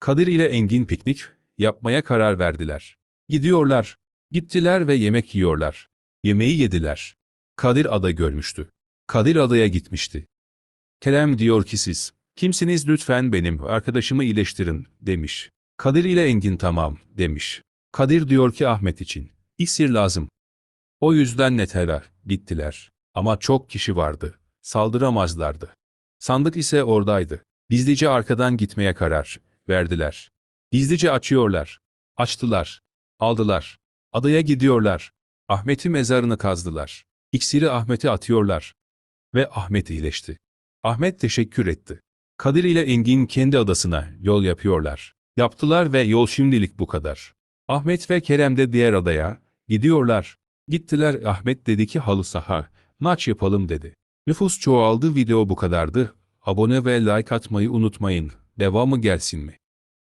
Kadir ile Engin piknik yapmaya karar verdiler. Gidiyorlar. Gittiler ve yemek yiyorlar. Yemeği yediler. Kadir ada görmüştü. Kadir adaya gitmişti. Kerem diyor ki siz, kimsiniz lütfen benim arkadaşımı iyileştirin, demiş. Kadir ile Engin tamam, demiş. Kadir diyor ki Ahmet için, iksir lazım. O yüzden Nether'a gittiler. Ama çok kişi vardı. Saldıramazlardı. Sandık ise oradaydı. Gizlice arkadan gitmeye karar verdiler. Gizlice açıyorlar. Açtılar. Aldılar. Adaya gidiyorlar. Ahmet'i mezarını kazdılar. İksiri Ahmet'e atıyorlar. Ve Ahmet iyileşti. Ahmet teşekkür etti. Kadir ile Engin kendi adasına yol yapıyorlar. Yaptılar ve yol şimdilik bu kadar. Ahmet ve Kerem de diğer adaya gidiyorlar. Gittiler Ahmet dedi ki halı saha, maç yapalım dedi. Nüfus çoğaldı video bu kadardı. Abone ve like atmayı unutmayın. Devamı gelsin mi?